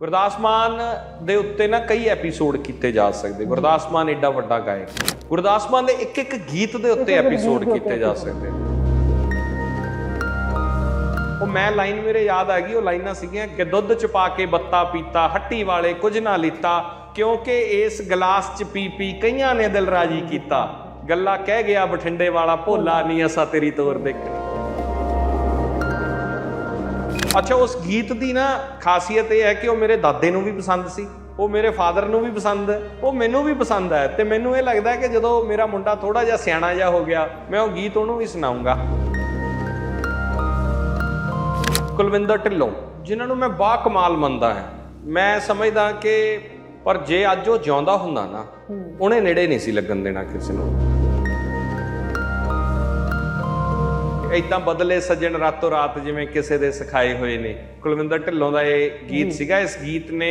ਗੁਰਦਾਸ ਮਾਨ ਦੇ ਉੱਤੇ ਨਾ ਕਈ ਐਪੀਸੋਡ ਕੀਤੇ ਜਾ ਸਕਦੇ। ਗੁਰਦਾਸ ਮਾਨ ਏਡਾ ਵੱਡਾ ਗਾਇਕ। ਗੁਰਦਾਸ ਮਾਨ ਦੇ ਇੱਕ ਇੱਕ ਗੀਤ ਦੇ ਉੱਤੇ ਐਪੀਸੋਡ ਕੀਤੇ ਜਾ ਸਕਦੇ। ਉਹ ਮੈਂ ਲਾਈਨ ਮੇਰੇ ਯਾਦ ਆ ਗਈ ਉਹ ਲਾਈਨਾਂ ਸੀਗੀਆਂ ਕਿ ਦੁੱਧ ਚ ਪਾ ਕੇ ਬੱਤਾ ਪੀਤਾ ਹੱਟੀ ਵਾਲੇ ਕੁਝ ਨਾ ਲਿੱਤਾ ਕਿਉਂਕਿ ਇਸ ਗਲਾਸ ਚ ਪੀ ਪੀ ਕਈਆਂ ਨੇ ਦਿਲ ਰਾਜੀ ਕੀਤਾ। ਗੱਲਾਂ ਕਹਿ ਗਿਆ ਬਠਿੰਡੇ ਵਾਲਾ ਭੋਲਾ ਨਹੀਂ ਅਸਾਂ ਤੇਰੀ ਤੋਰ ਦੇਖਣੀ ਅੱਛਾ ਉਸ ਗੀਤ ਦੀ ਨਾ ਖਾਸੀਅਤ ਇਹ ਹੈ ਕਿ ਉਹ ਮੇਰੇ ਦਾਦੇ ਨੂੰ ਵੀ ਪਸੰਦ ਸੀ ਉਹ ਮੇਰੇ ਫਾਦਰ ਨੂੰ ਵੀ ਪਸੰਦ ਹੈ ਉਹ ਮੈਨੂੰ ਵੀ ਪਸੰਦ ਹੈ ਤੇ ਮੈਨੂੰ ਇਹ ਲੱਗਦਾ ਹੈ ਕਿ ਜਦੋਂ ਮੇਰਾ ਮੁੰਡਾ ਥੋੜਾ ਜਿਹਾ ਸਿਆਣਾ ਜਿਹਾ ਹੋ ਗਿਆ ਮੈਂ ਉਹ ਗੀਤ ਉਹਨੂੰ ਵੀ ਸੁਣਾਉਂਗਾ। ਕੁਲਵਿੰਦਰ ਢਿੱਲੋਂ ਜਿਨ੍ਹਾਂ ਨੂੰ ਮੈਂ ਬਾ ਕਮਾਲ ਮੰਨਦਾ ਹਾਂ ਮੈਂ ਸਮਝਦਾ ਕਿ ਪਰ ਜੇ ਅੱਜ ਉਹ ਜਿਉਂਦਾ ਹੁੰਦਾ ਨਾ ਉਹਨੇ ਨੇੜੇ ਨਹੀਂ ਸੀ ਲੱਗਣ ਦੇਣਾ ਕਿਸੇ ਨੂੰ। ਇਦਾਂ ਬਦਲੇ ਸੱਜਣ ਰਾਤੋਂ ਰਾਤ ਜਿਵੇਂ ਕਿਸੇ ਦੇ ਸਿਖਾਏ ਹੋਏ ਨੇ। ਕੁਲਵਿੰਦਰ ਢਿੱਲੋਂ ਦਾ ਇਹ ਗੀਤ ਸੀਗਾ। ਇਸ ਗੀਤ ਨੇ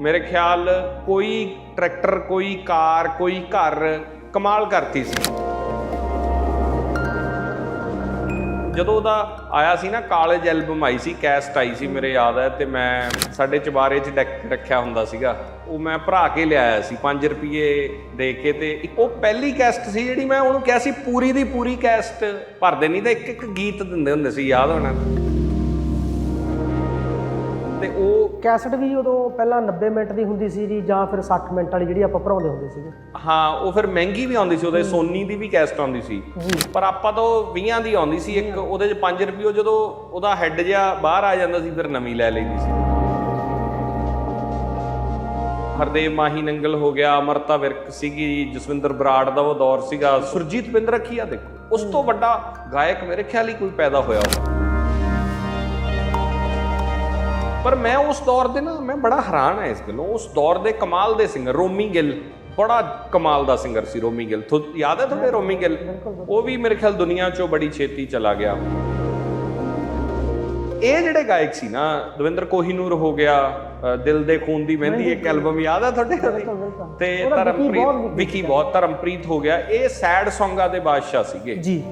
ਮੇਰੇ ਖਿਆਲ ਕੋਈ ਟਰੈਕਟਰ ਕੋਈ ਕਾਰ ਕੋਈ ਘਰ ਕਮਾਲ ਕਰਤੀ ਸੀ। ਜਦੋਂ ਉਹਦਾ ਆਇਆ ਸੀ ਨਾ ਕਾਲਜ ਐਲਬਮ ਆਈ ਸੀ ਕੈਸਟ ਆਈ ਸੀ ਮੇਰੇ ਯਾਦ ਹੈ ਤੇ ਮੈਂ ਸਾਡੇ ਚਬਾਰੇ 'ਚ ਡੈਕ ਰੱਖਿਆ ਹੁੰਦਾ ਸੀਗਾ। ਉਹ ਮੈਂ ਭਰਾ ਕੇ ਲਿਆਇਆ ਸੀ 5 ਰੁਪਏ ਦੇ ਕੇ ਤੇ ਇੱਕ ਉਹ ਪਹਿਲੀ ਕੈਸਟ ਸੀ ਜਿਹੜੀ ਮੈਂ ਉਹਨੂੰ ਕਿਹਾ ਸੀ ਪੂਰੀ ਦੀ ਪੂਰੀ ਕੈਸਟ ਭਰਦੇ ਨਹੀਂ ਤਾਂ ਇੱਕ ਇੱਕ ਗੀਤ ਦਿੰਦੇ ਹੁੰਦੇ ਸੀ ਯਾਦ ਹੋਣਾ। ਤੇ ਉਹ ਕੈਸਟ ਵੀ ਉਦੋਂ ਪਹਿਲਾਂ 90 ਮਿੰਟ ਦੀ ਹੁੰਦੀ ਸੀ ਜੀ ਜਾਂ ਫਿਰ 60 ਮਿੰਟ ਵਾਲੀ ਜਿਹੜੀ ਆਪਾਂ ਭਰਾਉਂਦੇ ਹੁੰਦੇ ਸੀਗੇ। ਹਾਂ ਉਹ ਫਿਰ ਮਹਿੰਗੀ ਵੀ ਆਉਂਦੀ ਸੀ ਉਹਦੇ ਸੋਨੀ ਦੀ ਵੀ ਕੈਸਟ ਆਉਂਦੀ ਸੀ। ਪਰ ਆਪਾਂ ਤਾਂ ਉਹ 20 ਦੀ ਆਉਂਦੀ ਸੀ ਇੱਕ ਉਹਦੇ ਚ 5 ਰੁਪਏ ਜਦੋਂ ਉਹਦਾ ਹੈੱਡ ਜਿਹਾ ਬਾਹਰ ਆ ਜਾਂਦਾ ਸੀ ਫਿਰ ਨਵੀਂ ਲੈ ਲਈਦੀ ਸੀ। ਹਰਦੇਵ ਮਾਹੀ ਨੰਗਲ ਹੋ ਗਿਆ, ਅਮਰਤਾ ਵਿਰਕ ਸੀਗੀ, ਜਸਵਿੰਦਰ ਬਰਾੜ ਦਾ ਉਹ ਦੌਰ ਸੀਗਾ। ਸੁਰਜੀਤ ਬਿੰਦਰ ਰੱਖੀਆ ਦੇਖੋ, ਉਸ ਤੋਂ ਵੱਡਾ ਗਾਇਕ ਮੇਰੇ ਖਿਆਲ ਹੀ ਕੋਈ ਪੈਦਾ ਹੋਇਆ ਹੋਵੇ। ਪਰ ਮੈਂ ਉਸ ਦੌਰ ਦੇ ਨਾ, ਮੈਂ ਬੜਾ ਹੈਰਾਨ ਹਾਂ ਇਸ ਗੱਲੋਂ। ਉਸ ਦੌਰ ਦੇ ਕਮਾਲ ਦੇ ਸਿੰਗਰ ਰੋਮੀ ਗਿੱਲ, ਬੜਾ ਕਮਾਲ ਦਾ ਸਿੰਗਰ ਸੀ ਰੋਮੀ ਗਿੱਲ। ਯਾਦ ਹੈ ਤੁਹਾਡੇ ਰੋਮੀ ਗਿੱਲ? ਉਹ ਵੀ ਮੇਰੇ ਖਿਆਲ ਦੁਨੀਆ ਚੋਂ ਬੜੀ ਛੇਤੀ ਚਲਾ ਗਿਆ। ਇਹ ਜਿਹੜੇ ਗਾਇਕ ਸੀ ਨਾ ਦਵਿੰਦਰ ਕੋਹੀਨੂਰ ਹੋ ਗਿਆ ਦਿਲ ਦੇ ਖੂਨ ਦੀ ਮਹਿੰਦੀ ਇੱਕ ਐਲਬਮ ਯਾਦ ਹੈ ਤੁਹਾਡੇ। ਤੇ ਧਰਮਪ੍ਰੀਤ ਵਿਕੀ ਬਹੁਤ ਧਰਮਪ੍ਰੀਤ ਹੋ ਗਿਆ। ਇਹ ਸੈਡ ਸੌਂਗਾਂ ਦੇ ਬਾਦਸ਼ਾਹ ਸੀਗੇ। ਜੀ।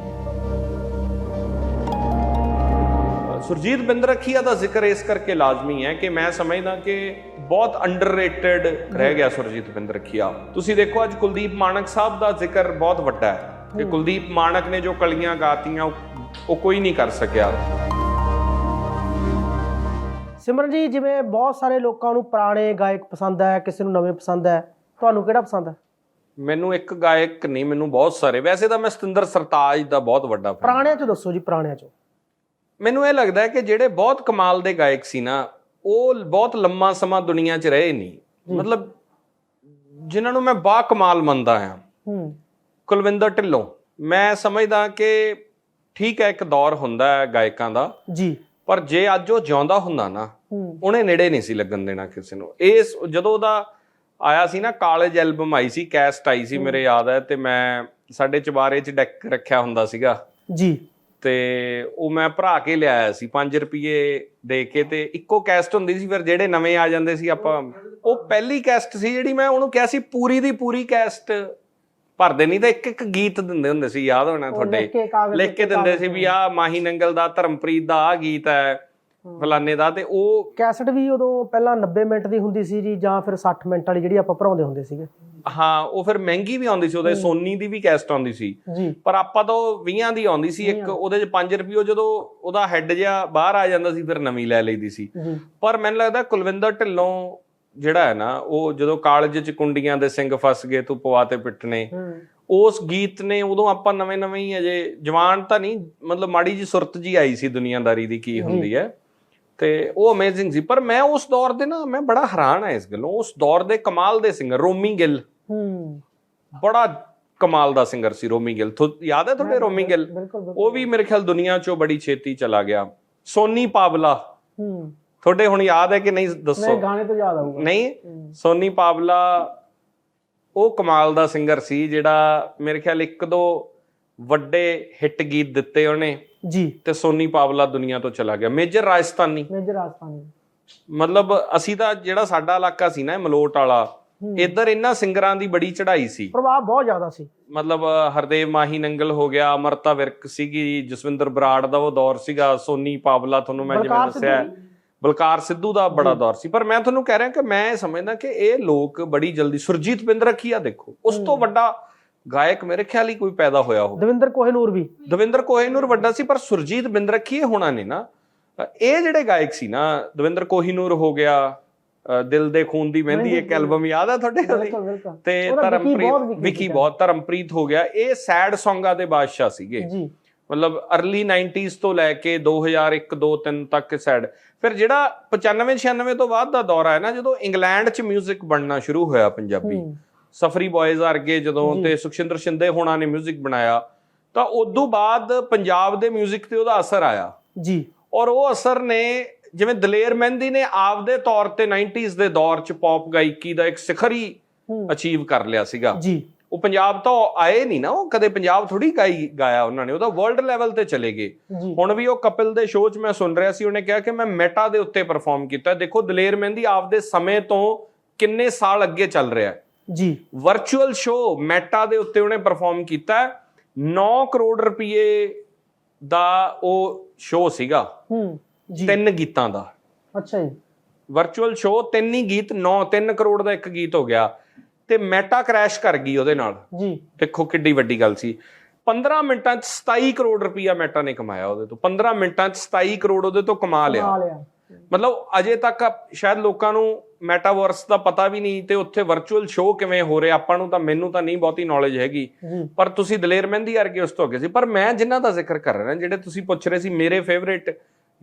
ਸੁਰਜੀਤ ਬਿੰਦਰਖੀਆ ਦਾ ਜ਼ਿਕਰ ਇਸ ਕਰਕੇ ਲਾਜ਼ਮੀ ਹੈ ਕਿ ਮੈਂ ਸਮਝਦਾ ਕਿ ਬਹੁਤ ਅੰਡਰਰੇਟਡ ਰਹਿ ਗਿਆ ਸੁਰਜੀਤ ਬਿੰਦਰਖੀਆ। ਤੁਸੀਂ ਦੇਖੋ ਅੱਜ ਕੁਲਦੀਪ ਮਾਨਕ ਸਾਹਿਬ ਦਾ ਜ਼ਿਕਰ ਬਹੁਤ ਵੱਡਾ ਹੈ ਕਿ ਕੁਲਦੀਪ ਮਾਨਕ ਨੇ ਜੋ ਕਲੀਆਂ ਗਾਤੀਆਂ ਉਹ ਕੋਈ ਨਹੀਂ ਕਰ ਸਕਿਆ। ਸਿਮਰਨ ਜੀ ਜਿਵੇਂ ਬਹੁਤ ਸਾਰੇ ਲੋਕਾਂ ਨੂੰ ਪੁਰਾਣੇ ਗਾਇਕ ਪਸੰਦ ਹੈ ਕਿਸੇ ਨੂੰ ਨਵੇਂ ਪਸੰਦ ਹੈ ਤੁਹਾਨੂੰ ਕਿਹੜਾ ਪਸੰਦ ਹੈ? ਮੈਨੂੰ ਇੱਕ ਗਾਇਕ ਨਹੀਂ ਮੈਨੂੰ ਬਹੁਤ ਸਾਰੇ। ਵੈਸੇ ਤਾਂ ਮੈਂ ਸਤਿੰਦਰ ਸਰਤਾਜ ਦਾ ਬਹੁਤ ਵੱਡਾ fan ਪੁਰਾਣਿਆਂ ਚੋਂ ਦੱਸੋ ਜੀ ਪੁਰਾਣਿਆਂ ਚੋਂ। ਮੈਨੂੰ ਇਹ ਲੱਗਦਾ ਹੈ ਕਿ ਜਿਹੜੇ ਬਹੁਤ ਕਮਾਲ ਦੇ ਗਾਇਕ ਸੀ ਨਾ ਉਹ ਬਹੁਤ ਲੰਮਾ ਸਮਾਂ ਦੁਨੀਆ 'ਚ ਰਹੇ ਨਹੀਂ। ਮਤਲਬ ਜਿਨ੍ਹਾਂ ਨੂੰ ਮੈਂ ਬਾ ਕਮਾਲ ਮੰਨਦਾ ਹਾਂ। ਹੂੰ। ਕੁਲਵਿੰਦਰ ਢਿੱਲੋਂ। ਮੈਂ ਸਮਝਦਾ ਕਿ ਠੀਕ ਹੈ ਇੱਕ ਦੌਰ ਹੁੰਦਾ ਹੈ ਗਾਇਕਾਂ ਦਾ। ਜੀ। ਪਰ ਜੇ ਅੱਜ ਉਹ ਜਿਉਂਦਾ ਹੁੰਦਾ ਨਾ ਉਹਨੇ ਨੇੜੇ ਨਹੀਂ ਸੀ ਲੱਗਣ ਦੇਣਾ ਕਿਸੇ ਨੂੰ। ਇਸ ਜਦੋਂ ਉਹਦਾ ਆਇਆ ਸੀ ਨਾ ਕਾਲਜ ਐਲਬਮ ਆਈ ਸੀ ਕੈਸਟ ਆਈ ਸੀ ਮੇਰੇ ਯਾਦ ਹੈ ਤੇ ਮੈਂ ਸਾਡੇ ਚਬਾਰੇ 'ਚ ਡੈਕ ਰੱਖਿਆ ਹੁੰਦਾ ਸੀਗਾ। ਜੀ। ਤੇ ਉਹ ਮੈਂ ਭਰਾ ਕੇ ਲਿਆਇਆ ਸੀ 5 ਰੁਪਏ ਦੇ ਕੇ ਤੇ ਇੱਕੋ ਕੈਸਟ ਹੁੰਦੀ ਸੀ ਫਿਰ ਜਿਹੜੇ ਨਵੇਂ ਆ ਜਾਂਦੇ ਸੀ ਆਪਾਂ ਉਹ ਪਹਿਲੀ ਕੈਸਟ ਸੀ ਜਿਹੜੀ ਮੈਂ ਉਹਨੂੰ ਕਿਹਾ ਸੀ ਪੂਰੀ ਦੀ ਪੂਰੀ ਕੈਸਟ ਭਰਦੇ ਨਹੀਂ ਤਾਂ ਇੱਕ ਇੱਕ ਗੀਤ ਦਿੰਦੇ ਹੁੰਦੇ ਸੀ ਯਾਦ ਹੋਣਾ ਤੁਹਾਡੇ। ਲਿਖ ਕੇ ਦਿੰਦੇ ਸੀ ਵੀ ਆਹ ਮਾਹੀ ਨੰਗਲ ਦਾ ਧਰਮਪ੍ਰੀਤ ਦਾ ਆ ਗੀਤ ਹੈ। ਫਲਾਣੇ ਦਾ ਤੇ ਉਹ ਕੈਸਟ ਵੀ ਉਦੋਂ ਪਹਿਲਾਂ 90 ਮਿੰਟ ਦੀ ਹੁੰਦੀ ਸੀ ਜੀ ਜਾਂ ਫਿਰ 60 ਮਿੰਟ ਵਾਲੀ ਜਿਹੜੀ ਆਪਾਂ ਭਰਾਉਂਦੇ ਹੁੰਦੇ ਸੀਗੇ। ਹਾਂ ਉਹ ਫਿਰ ਮਹਿੰਗੀ ਵੀ ਆਉਂਦੀ ਸੀ ਉਹਦੇ ਸੋਨੀ ਦੀ ਵੀ ਕੈਸਟ ਆਉਂਦੀ ਸੀ। ਪਰ ਆਪਾਂ ਤਾਂ ਉਹ 20 ਦੀ ਆਉਂਦੀ ਸੀ ਇੱਕ ਉਹਦੇ ਚ 5 ਰੁਪਏ ਜਦੋਂ ਉਹਦਾ ਹੈੱਡ ਜਿਹਾ ਬਾਹਰ ਆ ਜਾਂਦਾ ਸੀ ਫਿਰ ਨਵੀਂ ਲੈ ਲਈਦੀ ਸੀ। ਪਰ ਮੈਨੂੰ ਲੱਗਦਾ ਕੁਲਵਿੰਦਰ ਢਿੱਲੋਂ ਜਿਹੜਾ ਹੈ ਨਾ ਉਹ ਜਦੋਂ ਕਾਲਜ ਚ ਕੁੰਡੀਆਂ ਦੇ ਸਿੰਘ ਫਸ ਗਏ ਤੂੰ ਪਵਾ ਤੇ ਪਿੱਟਣੇ। ਹੂੰ। ਉਸ ਗੀਤ ਨੇ ਉਦੋਂ ਆਪਾਂ ਨਵੇਂ ਨਵੇਂ ਹੀ ਅਜੇ ਜਵਾਨ ਤਾਂ ਨਹੀਂ ਮਤਲਬ ਮਾੜੀ ਜੀ ਸੁਰਤ ਜੀ ਆਈ ਸੀ ਦੁਨੀਆਦਾਰੀ ਦੀ ਕੀ ਹੁੰਦੀ ਹੈ। ਤੇ ਉਹ ਅਮੇਜ਼ਿੰਗ ਸੀ। ਪਰ ਮੈਂ ਉਸ ਦੌਰ ਦੇ ਨਾ ਮੈਂ ਬੜਾ ਹੈਰਾਨ ਹਾਂ ਇਸ ਗੱਲੋਂ। ਉਸ ਦੌਰ ਦੇ ਕਮਾਲ ਦੇ ਸਿੰਗਰ ਰੋਮੀ ਗਿੱਲ। ਹੂੰ। ਬੜਾ ਕਮਾਲ ਦਾ ਸਿੰਗਰ ਸੀ ਰੋਮੀ ਗਿੱਲ। ਯਾਦ ਹੈ ਤੁਹਾਡੇ ਰੋਮੀ ਗਿੱਲ। ਉਹ ਵੀ ਮੇਰੇ ਖਿਆਲ ਦੁਨੀਆ ਚੋਂ ਬੜੀ ਛੇਤੀ ਚਲਾ ਗਿਆ। ਸੋਨੀ ਪਾਵਲਾ। ਹੂੰ। ਤੁਹਾਡੇ ਹੁਣ ਯਾਦ ਹੈ ਕਿ ਨਹੀਂ? ਦੱਸੋ। ਮੈਂ ਗਾਣੇ ਤੋਂ ਯਾਦ ਆਊਗਾ। ਨਹੀਂ? ਸੋਨੀ ਪਾਵਲਾ ਉਹ ਕਮਾਲ ਦਾ ਸਿੰਗਰ ਸੀ ਜਿਹੜਾ ਮੇਰੇ ਖਿਆਲ ਇੱਕ ਦੋ ਵੱਡੇ ਹਿੱਟ ਗੀਤ ਦਿੱਤੇ ਉਹਨੇ ਜੀ। ਤੇ ਸੋਨੀ ਪਾਵਲਾ ਦੁਨੀਆ ਤੋਂ ਚਲਾ ਗਿਆ। ਮੇਜਰ ਰਾਜਸਥਾਨੀ। ਮੇਜਰ ਰਾਜਸਥਾਨੀ। ਮਤਲਬ ਅਸੀਂ ਤਾਂ ਜਿਹੜਾ ਸਾਡਾ ਇਲਾਕਾ ਸੀ ਨਾ ਇਹ ਮਲੋਟ ਵਾਲਾ ਇੱਧਰ ਇਹਨਾਂ ਸਿੰਗਰਾਂ ਦੀ ਬੜੀ ਚੜ੍ਹਾਈ ਸੀ। ਪ੍ਰਭਾਵ ਬਹੁਤ ਜ਼ਿਆਦਾ ਸੀ। ਮਤਲਬ ਹਰਦੇਵ ਮਾਹੀ ਨੰਗਲ ਹੋ ਗਿਆ ਅਮਰਤਾ ਵਿਰਕ ਸੀਗੀ ਜਸਵਿੰਦਰ ਬਰਾੜ ਦਾ ਉਹ ਦੌਰ ਸੀਗਾ ਸੋਨੀ ਪਾਵਲਾ ਤੁਹਾਨੂੰ ਮੈਂ ਜਿਵੇਂ ਦੱਸਿਆ। ਬਲਕਾਰ ਸਿੱਧੂ ਦਾ ਬੜਾ ਦੌਰ ਸੀ। ਪਰ ਮੈਂ ਤੁਹਾਨੂੰ ਕਹਿ ਰਿਹਾ ਕਿ ਮੈਂ ਸਮਝਦਾ ਕਿ ਇਹ ਲੋਕ ਬੜੀ ਜਲਦੀ ਸੁਰਜੀਤ ਬਿੰਦਰਖੀਆ ਦੇਖੋ ਉਸ ਤੋਂ ਵੱਡਾ ਗਾਇਕ ਮੇਰੇ ਖਿਆਲ ਹੀ ਕੋਈ ਪੈਦਾ ਹੋਇਆ ਹੋ ਦਵਿੰਦਰ ਕੋਹਨੂਰ ਵੀ। ਦਵਿੰਦਰ ਕੋਹਨੂਰ ਵੱਡਾ ਸੀ ਪਰ ਸੁਰਜੀਤ ਬਿੰਦਰਖੀ ਹੋਣਾ ਨੇ ਨਾ। ਇਹ ਜਿਹੜੇ ਗਾਇਕ ਸੀ ਨਾ ਦਵਿੰਦਰ ਕੋਹੀਨੂਰ ਹੋ ਗਿਆ ਦਿਲ ਦੇ ਖੂਨ ਦੀ ਮਹਿੰਦੀ ਇੱਕ ਐਲਬਮ ਯਾਦ ਆ ਤੁਹਾਡੇ ਵਾਲੀ? ਤੇ ਧਰਮਪ੍ਰੀਤ ਵਿਕੀ ਬਹੁਤ ਧਰਮਪ੍ਰੀਤ ਹੋ ਗਿਆ। ਇਹ ਸੈਡ ਸੌਂਗਾਂ ਦੇ ਬਾਦਸ਼ਾਹ ਸੀਗੇ। ਜੀ। ਮਤਲਬ अर्ਲੀ 90s ਤੋਂ ਲੈ ਕੇ 2001 2 3 ਤੱਕ ਸੈਡ। ਫਿਰ ਜਿਹੜਾ 95 96 ਤੋਂ ਬਾਅਦ ਦਾ ਦੌਰ ਆਇਆ ਨਾ ਜਦੋਂ ਇੰਗਲੈਂਡ 'ਚ 뮤직 ਬਣਨਾ ਸ਼ੁਰੂ ਹੋਇਆ ਪੰਜਾਬੀ। ਸਫਰੀ ਬॉयਜ਼ ਵਰਗੇ ਜਦੋਂ ਤੇ ਸੁਖਸ਼ਿੰਦਰ ਸ਼ਿੰਦੇ ਹੋਣਾ ਨੇ 뮤직 ਬਣਾਇਆ ਤਾਂ ਉਦੋਂ ਬਾਅਦ ਪੰਜਾਬ ਦੇ 뮤직 ਤੇ ਉਹਦਾ ਅਸਰ ਆਇਆ। ਜੀ। ਔਰ ਉਹ ਅਸਰ ਨੇ ਜਿਵੇਂ ਦਲੇਰ ਮਹਿੰਦੀ ਨੇ ਆਪਦੇ ਤੌਰ ਤੇ 90s ਦੇ ਦੌਰ ਚ ਪੌਪ ਗਾਇਕੀ ਦਾ ਇੱਕ ਸਿਖਰ ਅਚੀਵ ਕਰ ਲਿਆ ਸੀਗਾ। ਜੀ। ਉਹ ਪੰਜਾਬ ਤੋਂ ਆਏ ਨਹੀਂ ਨਾ ਉਹ ਕਦੇ ਪੰਜਾਬ ਥੋੜੀ ਗਾਈ ਗਾਇਆ ਉਹਨਾਂ ਨੇ ਉਹਦਾ ਵਰਲਡ ਲੈਵਲ ਤੇ ਚਲੇ ਗਏ। ਹੁਣ ਵੀ ਉਹ ਕਪਿਲ ਦੇ ਸ਼ੋਅ 'ਚ ਮੈਂ ਸੁਣ ਰਿਹਾ ਸੀ ਉਹਨੇ ਕਿਹਾ ਕਿ ਮੈਂ ਮੈਟਾ ਦੇ ਉੱਤੇ ਪਰਫਾਰਮ ਕੀਤਾ। ਦੇਖੋ ਦਲੇਰ ਮਹਿੰਦੀ ਆਪਦੇ ਸਮੇਂ ਤੋਂ ਕਿੰਨੇ ਸਾਲ ਅੱਗੇ ਚੱਲ ਰਿਹਾ ਹੈ। ਜੀ। ਵਰਚੁਅਲ ਸ਼ੋਅ ਮੈਟਾ ਦੇ ਉੱਤੇ ਉਹਨੇ ਪਰਫਾਰਮ ਕੀਤਾ। 9 ਕਰੋੜ ਰੁਪਏ ਦਾ ਉਹ ਸ਼ੋਅ ਸੀਗਾ। ਹੂੰ ਜੀ। ਤਿੰਨ ਗੀਤਾਂ ਦਾ। ਅੱਛਾ ਜੀ। ਵਰਚੁਅਲ ਸ਼ੋਅ ਤਿੰਨ ਹੀ ਗੀਤ 9 3 ਕਰੋੜ ਦਾ ਇੱਕ ਗੀਤ ਹੋ ਗਿਆ। ਤੇ ਮੈਟਾ ਕ੍ਰੈਸ਼ ਕਰ ਗਈ ਉਹਦੇ ਨਾਲ। ਜੀ। ਦੇਖੋ ਕਿੱਡੀ ਵੱਡੀ ਗੱਲ ਸੀ। 15 ਮਿੰਟਾਂ 'ਚ 27 ਕਰੋੜ ਰੁਪਇਆ ਮੈਟਾ ਨੇ ਕਮਾਇਆ ਉਹਦੇ ਤੋਂ। 15 ਮਿੰਟਾਂ 'ਚ 27 ਕਰੋੜ ਉਹਦੇ ਤੋਂ ਕਮਾ ਲਿਆ। ਕਮਾ ਲਿਆ। ਮਤਲਬ ਅਜੇ ਤੱਕ ਸ਼ਾਇਦ ਲੋਕਾਂ ਨੂੰ ਮੈਟਾਵਰਸ ਦਾ ਪਤਾ ਵੀ ਨਹੀਂ ਤੇ ਉੱਥੇ ਵਰਚੁਅਲ ਸ਼ੋਅ ਕਿਵੇਂ ਹੋ ਰਿਹਾ ਆਪਾਂ ਨੂੰ ਤਾਂ ਮੈਨੂੰ ਤਾਂ ਨਹੀਂ ਬਹੁਤੀ ਨੌਲੇਜ ਹੈਗੀ। ਪਰ ਤੁਸੀਂ ਦਲੇਰ ਮਹਿੰਦੀ ਵਰਗੇ ਉਸ ਤੋਂ ਅੱਗੇ ਸੀ। ਪਰ ਮੈਂ ਜਿਨ੍ਹਾਂ ਦਾ ਜ਼ਿਕਰ ਕਰ ਰਿਹਾ ਜਿਹੜੇ ਤੁਸੀਂ ਪੁੱਛ ਰਹੇ ਸੀ ਮੇਰੇ ਫੇਵਰੇਟ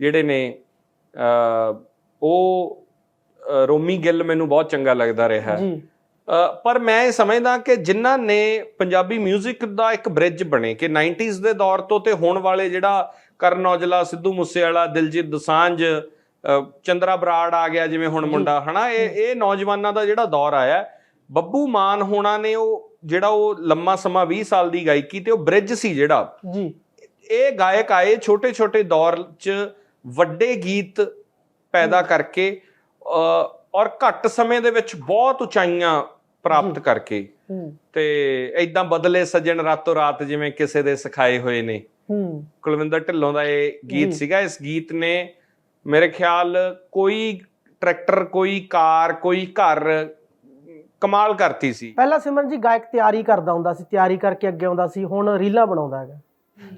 ਜਿਹੜੇ ਨੇ ਉਹ ਰੋਮੀ ਗਿੱਲ ਮੈਨੂੰ ਬਹੁਤ ਚੰਗਾ ਲੱਗਦਾ ਰਿਹਾ। ਹੈ ਜੀ ਪਰ ਮੈਂ ਇਹ ਸਮਝਦਾ ਕਿ ਜਿਨ੍ਹਾਂ ਨੇ ਪੰਜਾਬੀ 뮤직 ਦਾ ਇੱਕ ਬ੍ਰਿਜ ਬਣੇ ਕਿ 90s ਦੇ ਦੌਰ ਤੋਂ ਤੇ ਹੁਣ ਵਾਲੇ ਜਿਹੜਾ ਕਰਨ ਔਜਲਾ ਸਿੱਧੂ ਮੂਸੇਵਾਲਾ ਦਿਲਜੀਤ ਦੋਸਾਂਝ ਚੰਦਰਾ ਬਰਾੜ ਆ ਗਿਆ ਜਿਵੇਂ ਹੁਣ ਮੁੰਡਾ ਹਨਾ? ਇਹ ਇਹ ਨੌਜਵਾਨਾਂ ਦਾ ਜਿਹੜਾ ਦੌਰ ਆਇਆ ਬੱਬੂ ਮਾਨ ਹੋਣਾ ਨੇ ਉਹ ਜਿਹੜਾ ਉਹ ਲੰਮਾ ਸਮਾਂ 20 ਸਾਲ ਦੀ ਗਾਇਕੀ ਤੇ ਉਹ ਬ੍ਰਿਜ ਸੀ ਜਿਹੜਾ। ਜੀ। ਇਹ ਗਾਇਕ ਆਏ ਛੋਟੇ ਛੋਟੇ ਦੌਰ 'ਚ ਵੱਡੇ ਗੀਤ ਪੈਦਾ ਕਰਕੇ ਔਰ ਘੱਟ ਸਮੇਂ ਦੇ ਵਿੱਚ ਬਹੁਤ ਉਚਾਈਆਂ ਪ੍ਰਾਪਤ ਕਰਕੇ। ਤੇ ਐਦਾਂ ਬਦਲੇ ਸੱਜਣ ਰਾਤੋਂ ਰਾਤ ਜਿਵੇਂ ਕਿਸੇ ਦੇ ਸਿਖਾਏ ਹੋਏ ਨੇ। ਹੂੰ। ਕੁਲਵਿੰਦਰ ਢਿੱਲੋਂ ਦਾ ਇਹ ਗੀਤ। ਸੀਗਾ। ਇਸ ਗੀਤ ਨੇ ਮੇਰੇ ਖਿਆਲ ਕੋਈ ਟਰੈਕਟਰ ਕੋਈ ਕਾਰ ਕੋਈ ਘਰ ਕਮਾਲ ਕਰਤੀ ਸੀ। ਪਹਿਲਾਂ ਸਿਮਰਨ ਜੀ ਗਾਇਕ ਤਿਆਰੀ ਕਰਦਾ ਹੁੰਦਾ ਸੀ ਤਿਆਰੀ ਕਰਕੇ ਅੱਗੇ ਆਉਂਦਾ ਸੀ ਹੁਣ ਰੀਲਾਂ ਬਣਾਉਂਦਾ ਹੈਗਾ।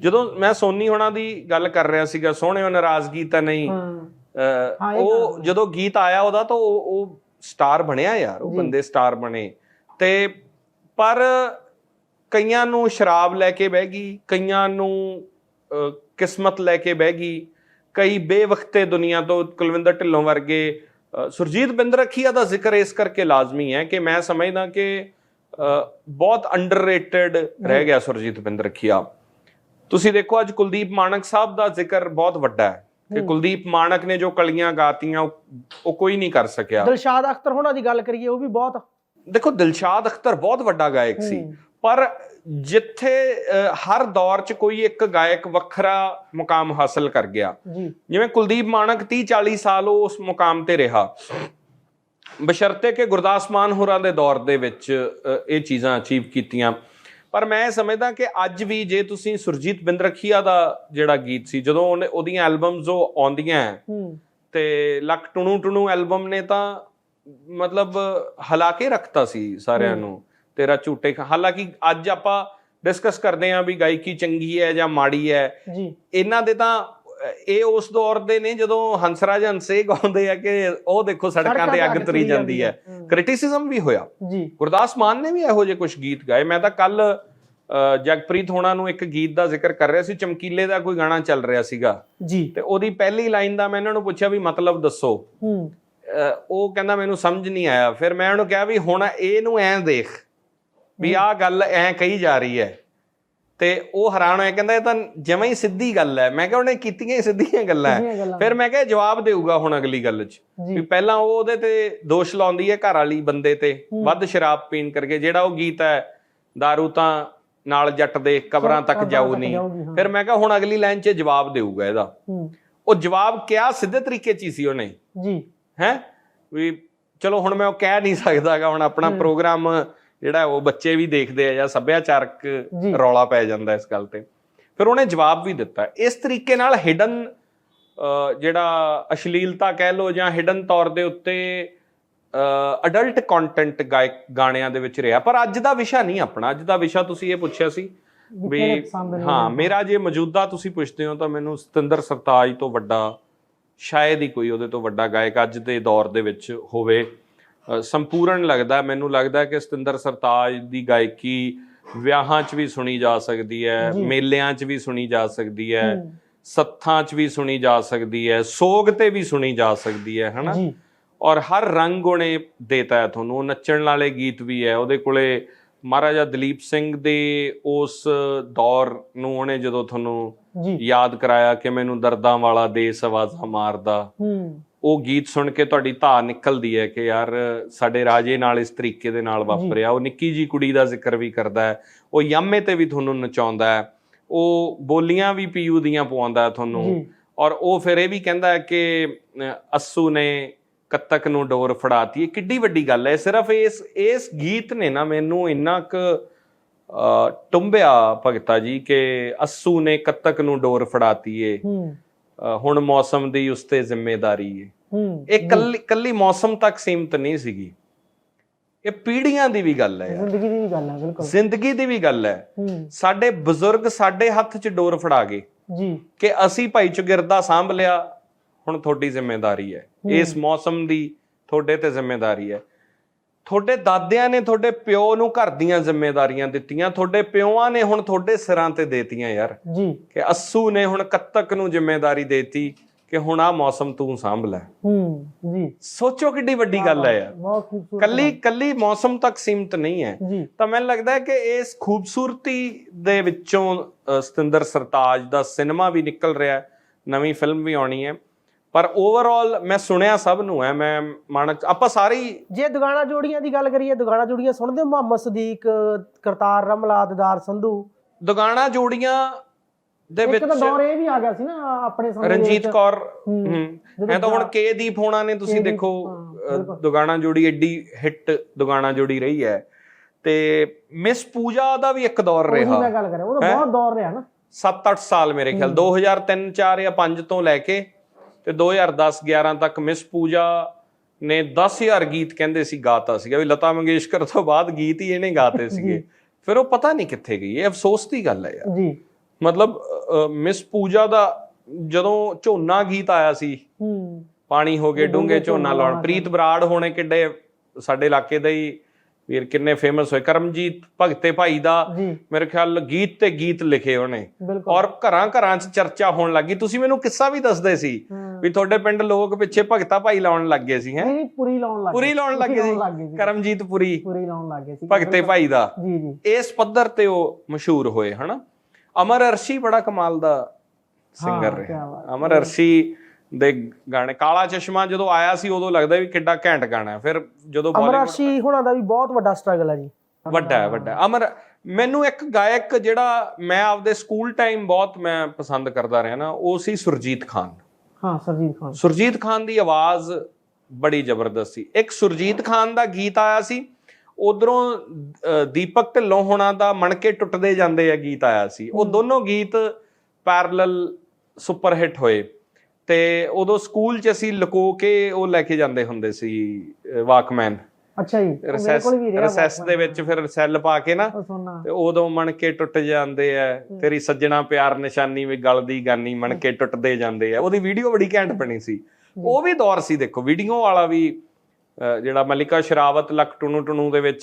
ਜਦੋਂ ਮੈਂ ਸੋਨੀ ਹੋਣਾ ਦੀ ਗੱਲ ਕਰ ਰਿਹਾ ਸੀਗਾ ਸੋਹਣਿਓ ਨਾਰਾਜ਼ਗੀ ਤਾਂ ਨਹੀਂ। ਉਹ ਜਦੋਂ ਗੀਤ ਆਇਆ ਉਹਦਾ ਤਾਂ ਉਹ ਉਹ ਸਟਾਰ ਬਣਿਆ ਯਾਰ ਉਹ। ਬੰਦੇ ਸਟਾਰ ਬਣੇ। ਤੇ ਪਰ ਕਈਆਂ ਨੂੰ ਸ਼ਰਾਬ ਲੈ ਕੇ ਬਹਿ ਗਈ ਕਈਆਂ ਨੂੰ ਕਿਸਮਤ ਲੈ ਕੇ ਬਹਿ ਗਈ। ਕਈ ਬੇਵਕਤੇ ਦੁਨੀਆ ਤੋਂ ਕੁਲਵਿੰਦਰ ਢਿੱਲੋਂ ਵਰਗੇ ਸੁਰਜੀਤ ਬਿੰਦਰਖੀਆ ਦਾ ਜ਼ਿਕਰ ਇਸ ਕਰਕੇ ਲਾਜ਼ਮੀ ਹੈ ਕਿ ਮੈਂ ਸਮਝਦਾ ਕਿ ਬਹੁਤ ਅੰਡਰਰੇਟਡ ਰਹਿ ਗਿਆ ਸੁਰਜੀਤ ਬਿੰਦਰਖੀਆ ਤੁਸੀਂ ਦੇਖੋ ਅੱਜ ਕੁਲਦੀਪ ਮਾਨਕ ਸਾਹਿਬ ਦਾ ਜ਼ਿਕਰ ਬਹੁਤ ਵੱਡਾ ਹੈ ਕਿ। ਕੁਲਦੀਪ ਮਾਨਕ ਨੇ ਜੋ ਕਲੀਆਂ ਗਾਤੀਆਂ ਉਹ ਕੋਈ ਨਹੀਂ ਕਰ ਸਕਿਆ ਦਿਲਸ਼ਾਦ ਅਖਤਰ ਹੋਣਾ ਦੀ ਗੱਲ ਕਰੀਏ ਉਹ ਵੀ ਬਹੁਤ ਦੇਖੋ ਦਿਲਸ਼ਾਦ ਅਖਤਰ ਬਹੁਤ ਵੱਡਾ ਗਾਇਕ ਸੀ। ਪਰ ਜਿੱਥੇ ਹਰ ਦੌਰ 'ਚ ਕੋਈ ਇੱਕ ਗਾਇਕ ਵੱਖਰਾ ਮੁਕਾਮ ਹਾਸਲ ਕਰ ਗਿਆ। ਜਿਵੇਂ ਕੁਲਦੀਪ ਮਾਨਕ 30 40 ਸਾਲ ਉਸ ਮੁਕਾਮ ਤੇ ਰਿਹਾ। ਬਸ਼ਰਤੇ ਕਿ ਗੁਰਦਾਸ ਮਾਨ ਹੋਰਾਂ ਦੇ ਦੌਰ ਦੇ ਵਿੱਚ ਇਹ ਚੀਜ਼ਾਂ ਅਚੀਵ ਕੀਤੀਆਂ। ਪਰ ਮੈਂ ਸਮਝਦਾ ਕਿ ਅੱਜ ਵੀ ਜੇ ਤੁਸੀਂ ਸੁਰਜੀਤ ਬਿੰਦਰਖੀਆ ਦਾ ਜਿਹੜਾ ਗੀਤ ਸੀ ਜਦੋਂ ਉਹਨੇ ਉਹਦੀਆਂ ਐਲਬਮਸ ਉਹ ਆਉਂਦੀਆਂ ਤੇ ਲੱਕ ਟੁਣੂ ਟੁਣੂ ਐਲਬਮ ਨੇ ਤਾਂ ਮਤਲਬ ਹਲਾ ਕੇ ਰੱਖਤਾ ਸੀ ਸਾਰਿਆਂ। ਨੂੰ। ਤੇਰਾ ਝੂਟੇ ਹਾਲਾਂਕਿ ਅੱਜ ਆਪਾਂ ਡਿਸਕਸ ਕਰਦੇ ਆਂ ਵੀ ਗਾਇਕੀ ਚੰਗੀ ਹੈ ਜਾਂ ਮਾੜੀ ਹੈ। ਜੀ। ਇਹਨਾਂ ਦੇ ਤਾਂ ਇਹ ਉਸ ਦੌਰ ਦੇ ਨੇ ਜਦੋਂ ਹੰਸਰਾਜ ਹੰਸੇ ਗਾਉਂਦੇ ਆ ਕਿ ਉਹ ਦੇਖੋ ਸੜਕਾਂ ਤੇ ਅੱਗ ਤੁਰੀ ਜਾਂਦੀ ਹੈ। ਕ੍ਰਿਟਿਸਿਜ਼ਮ ਵੀ ਹੋਇਆ। ਜੀ। ਗੁਰਦਾਸ ਮਾਨ ਨੇ ਵੀ ਇਹੋ ਜਿਹੇ ਕੁਝ ਗੀਤ ਗਾਏ। ਮੈਂ ਤਾਂ ਕੱਲ ਜਗਪ੍ਰੀਤ ਹੋਣਾ ਨੂੰ ਇੱਕ ਗੀਤ ਦਾ ਜ਼ਿਕਰ ਕਰ ਰਿਹਾ ਸੀ। ਚਮਕੀਲੇ ਦਾ ਕੋਈ ਗਾਣਾ ਚੱਲ ਰਿਹਾ ਸੀਗਾ। ਜੀ। ਤੇ ਉਹਦੀ ਪਹਿਲੀ ਲਾਈਨ ਦਾ ਮੈਂ ਇਹਨਾਂ ਨੂੰ ਪੁੱਛਿਆ ਵੀ ਮਤਲਬ ਦੱਸੋ। ਹੂੰ। ਉਹ ਕਹਿੰਦਾ ਮੈਨੂੰ ਸਮਝ ਨਹੀਂ ਆਇਆ। ਫਿਰ ਮੈਂ ਉਹਨੂੰ ਕਿਹਾ ਵੀ ਹੁਣ ਇਹਨੂੰ ਐਂ ਦੇਖ। ਵੀ ਆਹ ਗੱਲ ਐਂ ਕਹੀ ਜਾ ਰਹੀ ਹੈ। ਤੇ ਉਹ ਹੈਰਾਨ ਹੋਇਆ ਕਹਿੰਦਾ ਇਹ ਤਾਂ ਜਮਾਂ ਹੀ ਸਿੱਧੀ ਗੱਲ ਹੈ। ਮੈਂ ਕਿਹਾ ਉਹਨੇ ਕੀਤੀਆਂ ਹੀ ਸਿੱਧੀਆਂ ਗੱਲਾਂ ਹੈ। ਫਿਰ ਮੈਂ ਕਿਹਾ ਜਵਾਬ ਦੇਊਗਾ ਹੁਣ ਅਗਲੀ ਗੱਲ 'ਚ। ਵੀ ਪਹਿਲਾਂ ਉਹ ਉਹਦੇ ਤੇ ਦੋਸ਼ ਲਾਉਂਦੀ ਹੈ ਘਰ ਵਾਲੀ ਬੰਦੇ ਤੇ। ਵੱਧ ਸ਼ਰਾਬ ਪੀਣ ਕਰਕੇ ਜਿਹੜਾ ਉਹ ਗੀਤ ਹੈ दारू ਤਾਂ ਨਾਲ ਜੱਟ ਦੇ ਕਬਰਾਂ ਤੱਕ ਜਾਊ ਨਹੀਂ। ਫਿਰ ਮੈਂ ਕਿਹਾ ਹੁਣ ਅਗਲੀ ਲਾਈਨ 'ਚ ਜਵਾਬ ਦੇਊਗਾ ਇਹਦਾ। ਉਹ ਜਵਾਬ ਕਿਹਾ ਸਿੱਧੇ ਤਰੀਕੇ 'ਚ ਹੀ ਸੀ ਉਹਨੇ। ਜੀ। ਹੈ? ਵੀ ਚਲੋ ਹੁਣ ਮੈਂ ਉਹ ਕਹਿ ਨਹੀਂ ਸਕਦਾਗਾ ਹੁਣ ਆਪਣਾ। ਪ੍ਰੋਗਰਾਮ ਜਿਹੜਾ ਉਹ ਬੱਚੇ ਵੀ ਦੇਖਦੇ ਆ ਜਾਂ ਸੱਭਿਆਚਾਰਕ। ਰੌਲਾ ਪੈ ਜਾਂਦਾ ਇਸ ਗੱਲ ਤੇ। ਫਿਰ ਉਹਨੇ ਜਵਾਬ ਵੀ ਦਿੱਤਾ। ਇਸ ਤਰੀਕੇ ਨਾਲ ਹਿਡਨ ਜਿਹੜਾ ਅਸ਼ਲੀਲਤਾ ਕਹਿ ਲੋ ਜਾਂ ਹਿਡਨ ਤੌਰ ਦੇ ਉੱਤੇ ਅਡਲਟ ਕੰਟੈਂਟ ਗਾਣਿਆਂ ਦੇ ਵਿੱਚ ਰਿਹਾ। ਪਰ ਅੱਜ ਦਾ ਵਿਸ਼ਾ ਨਹੀਂ ਆਪਣਾ। ਅੱਜ ਦਾ ਵਿਸ਼ਾ ਤੁਸੀਂ ਇਹ ਪੁੱਛਿਆ ਸੀ ਵੀ ਹਾਂ ਮੇਰਾ ਜੇ ਮੌਜੂਦਾ ਤੁਸੀਂ ਪੁੱਛਦੇ ਹੋ ਤਾਂ ਮੈਨੂੰ ਸਤਿੰਦਰ ਸਰਤਾਜ ਤੋਂ ਵੱਡਾ ਸ਼ਾਇਦ ਹੀ ਕੋਈ ਉਹਦੇ ਤੋਂ ਵੱਡਾ ਗਾਇਕ ਅੱਜ ਦੇ ਦੌਰ ਦੇ ਵਿੱਚ ਹੋਵੇ। ਸੰਪੂਰਨ ਲੱਗਦਾ ਮੈਨੂੰ ਲੱਗਦਾ ਕਿ ਸਤਿੰਦਰ ਸਰਤਾਜ ਦੀ ਗਾਇਕੀ ਵਿਆਹਾਂ 'ਚ ਵੀ ਸੁਣੀ ਜਾ ਸਕਦੀ ਹੈ। ਮੇਲਿਆਂ 'ਚ ਵੀ ਸੁਣੀ ਜਾ ਸਕਦੀ ਹੈ ਸੱਥਾਂ 'ਚ ਵੀ ਸੁਣੀ ਜਾ ਸਕਦੀ ਹੈ ਸੋਗ ਤੇ ਵੀ ਸੁਣੀ ਜਾ ਸਕਦੀ ਹੈ ਹਨਾ? ਔਰ ਹਰ ਰੰਗ ਉਹਨੇ ਦੇਤਾ ਹੈ ਤੁਹਾਨੂੰ ਨੱਚਣ ਵਾਲੇ ਗੀਤ ਵੀ ਹੈ ਉਹਦੇ ਕੋਲੇ ਮਹਾਰਾਜਾ ਦਲੀਪ ਸਿੰਘ ਦੇ ਉਸ ਦੌਰ ਨੂੰ ਉਹਨੇ ਜਦੋਂ ਤੁਹਾਨੂੰ ਯਾਦ ਕਰਾਇਆ ਕਿ ਮੈਨੂੰ ਦਰਦਾਂ ਵਾਲਾ ਦੇਸ ਆਵਾਜ਼ਾਂ ਮਾਰਦਾ ਉਹ ਗੀਤ ਸੁਣ ਕੇ ਤੁਹਾਡੀ ਧਾ ਨਿਕਲਦੀ ਹੈ ਕਿ ਯਾਰ ਸਾਡੇ ਰਾਜੇ ਨਾਲ ਇਸ ਤਰੀਕੇ ਦੇ ਨਾਲ ਵਾਪਰਿਆ। ਉਹ ਨਿੱਕੀ ਜੀ ਕੁੜੀ ਦਾ ਜ਼ਿਕਰ ਵੀ ਕਰਦਾ ਹੈ। ਉਹ ਯਾਮੇ ਤੇ ਵੀ ਤੁਹਾਨੂੰ ਨਚਾਉਂਦਾ ਹੈ। ਉਹ ਬੋਲੀਆਂ ਵੀ ਪੀਯੂ ਦੀਆਂ ਪਵਾਉਂਦਾ ਹੈ ਤੁਹਾਨੂੰ। ਔਰ ਉਹ ਫਿਰ ਇਹ ਵੀ ਕਹਿੰਦਾ ਹੈ ਕਿ ਅੱਸੂ ਨੇ ਕੱਤਕ ਨੂੰ ਡੋਰ ਫੜਾਤੀ। ਇਹ ਕਿੱਡੀ ਵੱਡੀ ਗੱਲ ਹੈ। ਸਿਰਫ ਇਸ ਇਸ ਗੀਤ ਨੇ ਨਾ ਮੈਨੂੰ ਇੰਨਾ ਕੁ ਟੁੰਬਿਆ ਭਗਤਾ ਜੀ ਕਿ ਅੱਸੂ ਨੇ ਕੱਤਕ ਨੂੰ ਡੋਰ ਫੜਾਤੀ ਏ। ਹੁਣ ਮੌਸਮ ਦੀ ਉਸ ਤੇ ਜ਼ਿੰਮੇਵਾਰੀ ਹੂੰ ਇਹ ਕੱਲੀ ਕੱਲੀ ਮੌਸਮ ਤੱਕ ਸੀਮਤ ਨਹੀਂ ਸੀਗੀ। ਇਹ ਪੀੜ੍ਹੀਆਂ ਦੀ ਵੀ ਗੱਲ ਹੈ ਜ਼ਿੰਦਗੀ ਦੀ ਵੀ ਗੱਲ ਹੈ ਬਿਲਕੁਲ। ਜ਼ਿੰਦਗੀ ਦੀ ਵੀ ਗੱਲ ਹੈ। ਹੂੰ। ਸਾਡੇ ਬਜ਼ੁਰਗ ਸਾਡੇ ਹੱਥ 'ਚ ਡੋਰ ਫੜਾ ਗਏ ਜੀ। ਕਿ ਅਸੀਂ ਭਾਈ ਚੁਗਿਰਦਾ ਸਾਂਭ ਲਿਆ। ਹੁਣ ਤੁਹਾਡੀ ਜ਼ਿੰਮੇਵਾਰੀ ਹੈ। ਇਸ ਮੌਸਮ ਦੀ ਤੁਹਾਡੇ ਤੇ ਜ਼ਿੰਮੇਵਾਰੀ ਹੈ। ਤੁਹਾਡੇ ਦਾਦਿਆਂ ਨੇ ਤੁਹਾਡੇ ਪਿਓ ਨੂੰ ਘਰ ਦੀਆਂ ਜ਼ਿੰਮੇਵਾਰੀਆਂ ਦਿੱਤੀਆਂ ਤੁਹਾਡੇ ਪਿਓਾਂ ਨੇ ਹੁਣ ਤੁਹਾਡੇ ਸਿਰਾਂ ਤੇ ਦੇਤੀਆਂ ਯਾਰ। ਜੀ। ਕਿ ਅੱਸੂ ਨੇ ਹੁਣ ਕੱਤਕ ਨੂੰ ਜ਼ਿੰਮੇਵਾਰੀ ਦੇਤੀ ਕਿ ਹੁਣ ਆ ਮੌਸਮ ਤੂੰ ਸਾਂਭ ਲੈ। ਹੂੰ ਜੀ। ਸੋਚੋ ਕਿੱਡੀ ਵੱਡੀ ਗੱਲ ਹੈ ਯਾਰ। ਕੱਲੀ ਕੱਲੀ ਮੌਸਮ ਤੱਕ ਸੀਮਤ ਨਹੀਂ ਹੈ। ਤਾਂ ਮੈਨੂੰ ਲੱਗਦਾ ਹੈ ਕਿ ਇਸ ਖੂਬਸੂਰਤੀ ਦੇ ਵਿੱਚੋਂ ਸਤਿੰਦਰ ਸਰਤਾਜ ਦਾ ਸਿਨੇਮਾ ਵੀ ਨਿਕਲ ਰਿਹਾ ਹੈ। ਨਵੀਂ ਫਿਲਮ ਵੀ ਆਉਣੀ ਹੈ। ਪਰ ਓਵਰਆਲ ਮੈਂ ਸੁਣਿਆ ਸਭ ਨੂੰ ਹੈ ਮੈਂ ਮਾਨਕ ਆਪਾਂ ਸਾਰੇ ਹੀ ਜੇ ਦੁਗਾਣਾ ਜੋੜੀਆਂ ਦੀ ਗੱਲ ਕਰੀਏ ਦੁਗਾਣਾ ਜੋੜੀਆਂ ਸੁਣਦੇ ਹੋ? ਮੁਹੰਮਦ ਸਦੀਕ ਕਰਤਾਰ ਰਮਲਾ ਦਿਦਾਰ ਸੰਧੂ। ਦੁਗਾਣਾ ਜੋੜੀਆਂ ਦੇ ਇੱਕ ਵਿੱਚ ਤਾਂ ਦੌਰ ਇਹ ਵੀ ਆ ਗਿਆ ਸੀ ਨਾ ਆਪਣੇ ਸਮੇਂ ਰਣਜੀਤ। ਕੌਰ। ਹੂੰ। ਐ ਤਾਂ ਹੁਣ ਜਾ- ਕੇ ਦੀਪ ਹੋਣਾ ਨੇ ਤੁਸੀਂ ਦੇਖੋ ਦੁਗਾਣਾ ਜੋੜੀ ਐਡੀ ਹਿੱਟ ਦੁਗਾਣਾ ਜੋੜੀ ਰਹੀ ਹੈ। ਤੇ ਮਿਸ ਪੂਜਾ ਦਾ ਵੀ ਇੱਕ ਦੌਰ ਉਹੀ ਰਿਹਾ ਮੈਂ ਗੱਲ ਕਰਾਂ ਉਹ ਤਾਂ? ਬਹੁਤ ਦੌਰ ਰਿਹਾ ਨਾ। 7-8 ਸਾਲ ਮੇਰੇ ਖਿਆਲ 2003 4 ਜਾਂ 5 ਤੋਂ ਲੈ ਕੇ ਤੇ 2010 11 ਤੱਕ ਮਿਸ ਪੂਜਾ ਨੇ 10000 ਗੀਤ ਕਹਿੰਦੇ ਸੀ ਗਾਤਾ ਸੀਗਾ। ਵੀ ਲਤਾ ਮੰਗੇਸ਼ਕਰ ਤੋਂ ਬਾਅਦ ਗੀਤ ਹੀ ਇਹਨੇ ਗਾਤੇ ਸੀਗੇ। ਫਿਰ ਉਹ ਪਤਾ ਨਹੀਂ ਕਿੱਥੇ ਗਈ। ਇਹ ਅਫਸੋਸ ਦੀ ਗੱਲ ਹੈ ਯਾਰ। ਜੀ। ਮਤਲਬ ਮਿਸ ਪੂਜਾ ਦਾ ਜਦੋਂ ਝੋਨਾ ਗੀਤ ਆਇਆ ਸੀ ਹੂੰ। ਪਾਣੀ ਹੋ ਗਏ ਡੂੰਘੇ ਝੋਨਾ ਲਾਉਣ। ਪ੍ਰੀਤ ਬਰਾੜ ਹੋਣੇ ਕਿੱਡੇ ਸਾਡੇ ਇਲਾਕੇ ਦਾ ਹੀ ਵੀਰ ਕਿੰਨੇ ਫੇਮਸ ਹੋਏ। ਕਰਮਜੀਤ ਭਗਤੇ ਭਾਈ ਦਾ ਮੇਰੇ ਖਿਆਲ ਗੀਤ ਤੇ ਗੀਤ ਲਿਖੇ ਉਹਨੇ। ਔਰ ਘਰਾਂ ਘਰਾਂ 'ਚ ਚਰਚਾ ਹੋਣ ਲੱਗੀ ਤੁਸੀਂ ਮੈਨੂੰ ਕਿੱਸਾ ਵੀ ਦੱਸਦੇ ਸੀ। ਵੀ ਤੁਹਾਡੇ ਪਿੰਡ ਲੋਕ ਪਿੱਛੇ ਭਗਤਾ ਭਾਈ ਲਾਉਣ ਲੱਗ ਗਏ ਸੀ ਹੈ? ਨਹੀਂ ਪੂਰੀ ਲਾਉਣ ਲੱਗ ਪੂਰੀ ਲਾਉਣ ਲੱਗ ਸੀ। ਕਰਮਜੀਤ ਪੁਰੀ। ਪੂਰੀ ਲਾਉਣ ਲੱਗ ਸੀ। ਭਗਤੇ ਭਾਈ ਦਾ। ਜੀ ਜੀ। ਇਸ ਪੱਧਰ ਤੇ ਉਹ ਮਸ਼ਹੂਰ ਹੋਏ ਹਨਾ? ਅਮਰ ਅਰਸ਼ੀ ਬੜਾ ਕਮਾਲ ਦਾ ਸਿੰਗਰ ਰਿਹਾ। ਅਮਰ ਅਰਸ਼ੀ ਦੇ ਗਾਣੇ। ਕਾਲਾ ਚਸ਼ਮਾ ਜਦੋਂ ਆਇਆ ਸੀ ਉਦੋਂ ਲੱਗਦਾ ਵੀ ਕਿੱਡਾ ਘੈਂਟ ਗਾਣਾ ਹੈ। ਫਿਰ ਜਦੋਂ ਬਾਲੀਵੁੱਡ ਅਮਰਾਸ਼ੀ ਹੁਣਾਂ ਦਾ ਵੀ ਬਹੁਤ ਵੱਡਾ ਸਟਰਗਲ ਹੈ ਜੀ। ਵੱਡਾ ਹੈ ਵੱਡਾ। ਅਮਰ ਮੈਨੂੰ ਇੱਕ ਗਾਇਕ ਜਿਹੜਾ ਮੈਂ ਆਪਦੇ ਸਕੂਲ ਟਾਈਮ ਬਹੁਤ ਮੈਂ ਪਸੰਦ ਕਰਦਾ ਰਿਹਾ ਨਾ ਉਹ ਸੀ ਸੁਰਜੀਤ ਖਾਨ। ਹਾਂ ਸਰਜੀਤ ਖਾਨ। ਸੁਰਜੀਤ ਖਾਨ ਦੀ ਆਵਾਜ਼ ਬੜੀ ਜ਼ਬਰਦਸਤ ਸੀ। ਇੱਕ ਸੁਰਜੀਤ ਖਾਨ ਦਾ ਗੀਤ ਆਇਆ ਸੀ ਉਧਰੋਂ ਦੀਪਕ ਢਿੱਲੋਂ ਹੋਣਾ ਦਾ ਮਣਕੇ ਟੁੱਟਦੇ ਜਾਂਦੇ ਆ ਗੀਤ ਆਇਆ ਸੀ। ਉਹ ਦੋਨੋਂ ਗੀਤ ਪੈਰਲਲ ਸੁਪਰ ਹਿੱਟ ਹੋਏ। ਤੇ ਉਦੋਂ ਸਕੂਲ 'ਚ ਅਸੀਂ ਲੁਕੋ ਕੇ ਉਹ ਲੈ ਕੇ ਜਾਂਦੇ ਹੁੰਦੇ ਸੀ ਵਾਕਮੈਨ। ਅੱਛਾ ਜੀ ਰਸੈਸ ਰਸੈਸ ਦੇ ਵਿੱਚ ਫਿਰ ਸੈੱਲ ਪਾ ਕੇ ਨਾ ਤੇ ਉਦੋਂ ਮਣਕੇ ਟੁੱਟ ਜਾਂਦੇ ਆ ਤੇਰੀ ਸੱਜਣਾ ਪਿਆਰ ਨਿਸ਼ਾਨੀ ਵੀ ਗਲਦੀ ਗਾਨੀ ਮਣਕੇ ਟੁੱਟਦੇ ਜਾਂਦੇ ਆ। ਉਹਦੀ ਵੀਡੀਓ ਬੜੀ ਘੈਂਟ ਬਣੀ ਸੀ। ਉਹ ਵੀ ਦੌਰ ਸੀ ਦੇਖੋ ਵੀਡੀਓ ਵਾਲਾ ਵੀ ਜਿਹੜਾ ਮਲਿਕਾ ਸ਼ਰਾਵਤ ਲੱਕ ਟੁਨੂ ਟੁਨੂ ਦੇ ਵਿੱਚ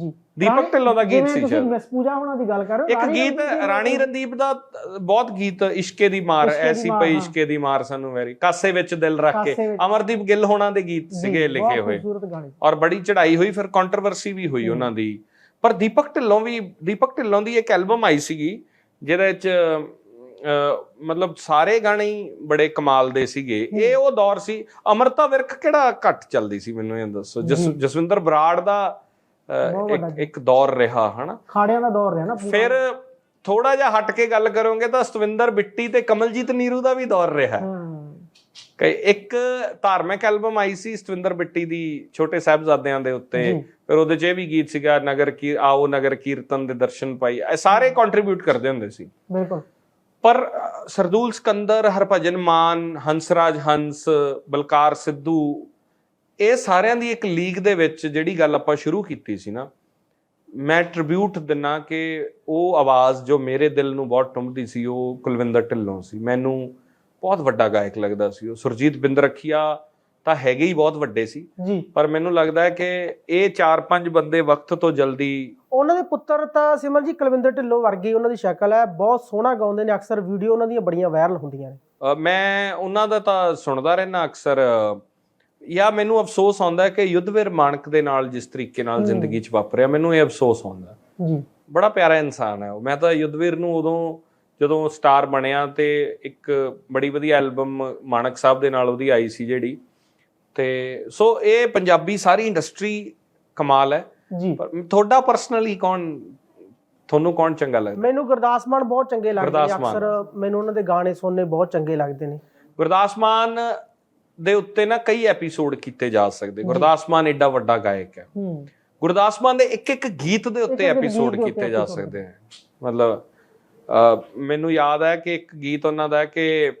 ਜੀ। ਦੀਪਕ ਢਿੱਲੋਂ ਦਾ ਗੀਤ ਸੀ ਤੁਸੀਂ ਸ਼ਾਇਦ। ਮਿਸ ਪੂਜਾ ਹੋਣਾ ਦੀ ਗੱਲ ਕਰ ਰਹੇ ਹੋ ਇੱਕ ਗੀਤ ਰਾਣੀ ਰਣਦੀਪ ਦਾ ਬਹੁਤ ਗੀਤ ਇਸ਼ਕੇ ਦੀ ਮਾਰ ਐਸੀ ਮਾਰ, ਪਈ। ਇਸ਼ਕੇ ਦੀ ਮਾਰ ਸਾਨੂੰ ਵੈਰੀ। ਕਾਸੇ ਵਿੱਚ ਦਿਲ ਰੱਖ ਕੇ। ਅਮਰਦੀਪ ਗਿੱਲ ਹੋਣਾ ਦੇ ਗੀਤ ਜੀ, ਸੀਗੇ ਲਿਖੇ ਹੋਏ। ਔਰ ਬੜੀ ਚੜ੍ਹਾਈ ਹੋਈ ਫਿਰ ਕੰਟਰੋਵਰਸੀ ਵੀ ਹੋਈ ਉਹਨਾਂ ਦੀ। ਪਰ ਦੀਪਕ ਢਿੱਲੋਂ ਵੀ ਦੀਪਕ ਢਿੱਲੋਂ ਦੀ ਇੱਕ ਐਲਬਮ ਆਈ ਸੀਗੀ ਜਿਹਦੇ ਵਿੱਚ ਮਤਲਬ ਸਾਰੇ ਗਾਣੇ ਹੀ ਬੜੇ ਕਮਾਲ ਦੇ ਸੀਗੇ। ਇਹ ਉਹ ਦੌਰ ਸੀ। ਅਮਰਤਾ ਵਿਰਕ ਕਿਹੜਾ ਘੱਟ ਚੱਲਦੀ ਸੀ ਮੈਨੂੰ ਇਹ ਦੱਸੋ? ਜਸ- ਜਸਵਿੰਦਰ ਬਰਾੜ ਦਾ ਇੱਕ ਇੱਕ ਦੌਰ ਰਿਹਾ ਹਨਾ? ਖਾੜਿਆਂ ਦਾ ਦੌਰ ਰਿਹਾ ਨਾ। ਫਿਰ ਥੋੜਾ ਜਿਹਾ ਹਟ ਕੇ ਗੱਲ ਕਰੋਗੇ ਤਾਂ ਸਤਵਿੰਦਰ ਬਿੱਟੀ ਤੇ ਕਮਲਜੀਤ ਨੀਰੂ ਦਾ ਵੀ ਦੌਰ ਰਿਹਾ। ਹਾਂ। ਕਿ ਇੱਕ ਧਾਰਮਿਕ ਐਲਬਮ ਆਈ ਸੀ ਸਤਵਿੰਦਰ ਬਿੱਟੀ ਦੀ ਛੋਟੇ ਸਾਹਿਬਜ਼ਾਦਿਆਂ ਦੇ ਉੱਤੇ। ਫਿਰ ਉਹਦੇ 'ਚ ਇਹ ਵੀ ਗੀਤ ਸੀਗਾ ਨਗਰ ਕੀ ਆਓ ਨਗਰ ਕੀਰਤਨ ਦੇ ਦਰਸ਼ਨ ਪਾਈ। ਇਹ ਸਾਰੇ ਕੰਟਰੀਬਿਊਟ ਕਰਦੇ ਹੁੰਦੇ ਸੀ। ਬਿਲਕੁਲ। ਪਰ ਸਰਦੂਲ ਸਕੰਦਰ, ਹਰਭਜਨ ਮਾਨ, ਹੰਸਰਾਜ ਹੰਸ, ਬਲਕਾਰ ਸਿੱਧੂ, ਇਹ ਸਾਰਿਆਂ ਦੀ ਇੱਕ ਲੀਗ ਦੇ ਵਿੱਚ ਜਿਹੜੀ ਗੱਲ ਆਪਾਂ ਸ਼ੁਰੂ ਕੀਤੀ ਸੀ ਨਾ, ਮੈਂ ਟ੍ਰਿਬਿਊਟ ਦਿਨਾ ਕਿ ਉਹ ਆਵਾਜ਼ ਜੋ ਮੇਰੇ ਦਿਲ ਨੂੰ ਬਹੁਤ ਟੁੰਬਦੀ ਸੀ, ਉਹ ਕੁਲਵਿੰਦਰ ਢਿੱਲੋਂ ਸੀ। ਮੈਨੂੰ ਬਹੁਤ ਵੱਡਾ ਗਾਇਕ ਲੱਗਦਾ ਸੀ। ਉਹ ਸੁਰਜੀਤ ਬਿੰਦਰਖੀਆ ਤਾਂ ਹੈਗੇ ਹੀ ਬਹੁਤ ਵੱਡੇ ਸੀ। ਜੀ। ਪਰ ਮੈਨੂੰ ਲੱਗਦਾ ਹੈ ਕਿ ਇਹ 4-5 ਬੰਦੇ ਵਕਤ ਤੋਂ ਜਲਦੀ ਉਹਨਾਂ ਦੇ ਪੁੱਤਰ ਤਾਂ ਸਿਮਰ ਜੀ ਕੁਲਵਿੰਦਰ ਢਿੱਲੋਂ ਵਰਗੀ ਉਹਨਾਂ ਦੀ ਸ਼ਕਲ ਹੈ। ਬਹੁਤ ਸੋਹਣਾ ਗਾਉਂਦੇ ਨੇ। ਅਕਸਰ ਵੀਡੀਓ ਉਹਨਾਂ ਦੀਆਂ ਬੜੀਆਂ ਵਾਇਰਲ ਹੁੰਦੀਆਂ ਨੇ। ਮੈਂ ਉਹਨਾਂ ਦਾ ਤਾਂ ਸੁਣਦਾ ਰਹਿਣਾ ਅਕਸਰ। ਜਾਂ ਮੈਨੂੰ ਅਫਸੋਸ ਆਉਂਦਾ ਹੈ ਕਿ ਯੁੱਧਵੀਰ ਮਾਨਕ ਦੇ ਨਾਲ ਜਿਸ ਤਰੀਕੇ ਨਾਲ ਜ਼ਿੰਦਗੀ 'ਚ ਵਾਪਰਿਆ ਮੈਨੂੰ ਇਹ ਅਫਸੋਸ ਆਉਂਦਾ। ਜੀ। ਬੜਾ ਪਿਆਰਾ ਇਨਸਾਨ ਹੈ ਉਹ। ਮੈਂ ਤਾਂ ਯੁੱਧਵੀਰ ਨੂੰ ਉਦੋਂ ਜਦੋਂ ਸਟਾਰ ਬਣਿਆ ਤੇ ਇੱਕ ਬੜੀ ਵਧੀਆ ਐਲਬਮ ਮਾਨਕ ਸਾਹਿਬ ਦੇ ਨਾਲ ਉਹਦੀ ਆਈ ਸੀ ਜਿਹੜੀ ਤੇ ਸੋ ਇਹ ਪੰਜਾਬੀ ਸਾਰੀ ਇੰਡਸਟਰੀ ਕਮਾਲ ਹੈ। ਜੀ। ਪਰ ਤੁਹਾਡਾ ਪਰਸਨਲੀ ਕੌਣ ਤੁਹਾਨੂੰ ਕੌਣ ਚੰਗਾ ਲੱਗਦਾ? ਮੈਨੂੰ ਗੁਰਦਾਸ ਮਾਨ ਬਹੁਤ ਚੰਗੇ ਲੱਗਦੇ ਨੇ। ਅਕਸਰ ਮੈਨੂੰ ਉਹਨਾਂ ਦੇ ਗਾਣੇ ਸੁਣਨੇ ਬਹੁਤ ਚੰਗੇ ਲੱਗਦੇ ਨੇ। ਗੁਰਦਾਸ ਮਾਨ ਦੇ ਉੱਤੇ ਨਾ ਕਈ ਐਪੀਸੋਡ ਕੀਤੇ ਜਾ ਸਕਦੇ। ਗੁਰਦਾਸ ਮਾਨ ਐਡਾ ਵੱਡਾ ਗਾਇਕ ਹੈ। ਹੂੰ। ਗੁਰਦਾਸ ਮਾਨ ਦੇ ਇੱਕ ਇੱਕ ਗੀਤ ਦੇ ਉੱਤੇ ਐਪੀਸੋਡ ਕੀਤੇ ਜਾ ਸਕਦੇ ਹਨ ਮਤਲਬ ਮੈਨੂੰ ਯਾਦ ਹੈ ਕਿ ਇੱਕ ਗੀਤ ਉਹਨਾਂ ਦਾ ਹੈ ਕਿ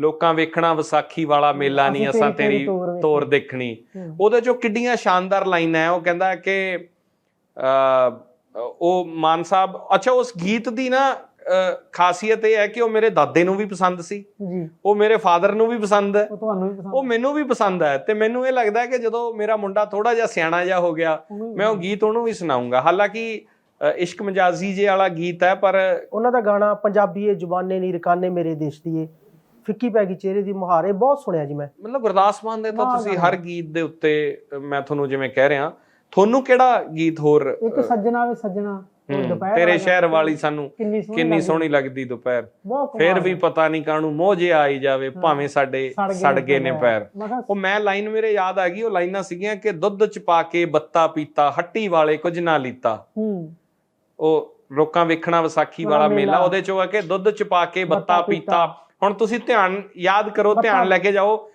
ਲੋਕਾਂ ਵੇਖਣਾ ਵਿਸਾਖੀ ਵਾਲਾ ਮੇਲਾ ਨਹੀਂ ਅਸੀਂ ਤੇਰੀ ਤੇਰੀ ਦੇਖਣੀ। ਉਹਦੇ ਚੋਂ ਕਿੱਡੀਆਂ ਸ਼ਾਨਦਾਰ ਲਾਈਨਾਂ ਹੈ ਉਹ ਕਹਿੰਦਾ ਕਿ ਉਹ ਮਾਨ ਸਾਹਿਬ ਅੱਛਾ ਉਸ ਗੀਤ ਦੀ ਨਾ ਖਾਸੀਅਤ ਇਹ ਹੈ ਕਿ ਉਹ ਮੇਰੇ ਦਾਦੇ ਨੂੰ ਵੀ ਪਸੰਦ ਸੀ। ਜੀ। ਉਹ ਮੇਰੇ ਫਾਦਰ ਨੂੰ ਵੀ ਪਸੰਦ ਹੈ। ਉਹ ਤੁਹਾਨੂੰ ਵੀ ਪਸੰਦ ਉਹ ਮੈਨੂੰ ਵੀ ਪਸੰਦ ਹੈ ਤੇ ਮੈਨੂੰ ਇਹ ਲੱਗਦਾ ਹੈ ਕਿ ਜਦੋਂ ਮੇਰਾ ਮੁੰਡਾ ਥੋੜਾ ਜਿਹਾ ਸਿਆਣਾ ਜਿਹਾ ਹੋ ਗਿਆ ਮੈਂ ਉਹ ਗੀਤ ਉਹਨੂੰ ਵੀ ਸੁਣਾਉਂਗਾ ਹਾਲਾਂਕਿ ਇਸ਼ਕ ਮਜਾਜ਼ੀ ਜੇ ਵਾਲਾ ਗੀਤ ਹੈ ਪਰ ਉਹਨਾਂ ਦਾ ਗਾਣਾ ਪੰਜਾਬੀਏ ਜ਼ੁਬਾਨੇ ਨੀ ਰਕਾਨੇ ਮੇਰੇ ਦੇਸ਼ ਦੀਏ। ਫਿੱਕੀ ਪੈ ਗਈ ਚਿਹਰੇ ਦੀ ਮੁਹਾਰੇ ਬਹੁਤ ਸੁਣਿਆ ਜੀ ਮੈਂ। ਮਤਲਬ ਗੁਰਦਾਸ ਮਾਨ ਦੇ ਤਾਂ ਤੁਸੀਂ। ਹਰ ਗੀਤ ਦੇ ਉੱਤੇ ਮੈਂ ਤੁਹਾਨੂੰ ਜਿਵੇਂ ਕਹਿ ਰਿਹਾ ਤੁਹਾਨੂੰ ਕਿਹੜਾ ਗੀਤ ਹੋਰ ਇੱਕ ਸੱਜਣਾ ਵੇ ਸੱਜਣਾ ਤੇਰੇ ਸ਼ਹਿਰ ਵਾਲੀ ਸਾਨੂੰ ਕਿੰਨੀ ਸੋਹਣੀ ਲੱਗਦੀ। ਦੁਪਹਿਰ। ਫੇਰ ਵੀ ਪਤਾ ਨਹੀਂ ਕਾਹਨੂੰ ਮੋਹ ਜੇ ਆਈ ਜਾਵੇ ਭਾਵੇਂ ਸਾਡੇ ਸੜ ਗਏ ਨੇ ਪੈਰ। ਉਹ ਮੈਂ ਲਾਈਨ ਮੇਰੇ ਯਾਦ ਆ ਗਈ ਉਹ ਲਾਈਨਾਂ ਸੀਗੀਆਂ ਕਿ ਦੁੱਧ ਚ ਪਾ ਕੇ ਬੱਤਾ ਪੀਤਾ ਹੱਟੀ ਵਾਲੇ ਕੁਝ ਨਾ ਲੀਤਾ। ਹੂੰ। ਉਹ ਲੋਕਾਂ ਵੇਖਣਾ ਵਿਸਾਖੀ ਵਾਲਾ ਮੇਲਾ। ਉਹਦੇ ਚੋਂ ਆ ਕਿ ਦੁੱਧ ਚ ਪਾ ਕੇ ਬੱਤਾ ਪੀਤਾ। ਹੁਣ ਤੁਸੀਂ ਧਿਆਨ ਯਾਦ ਕਰੋ ਧਿਆਨ ਲੈ ਕੇ ਜਾਓ।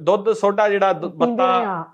ਦੁੱਧ ਸੋਡਾ ਜਿਹੜਾ ਬੱਤਾ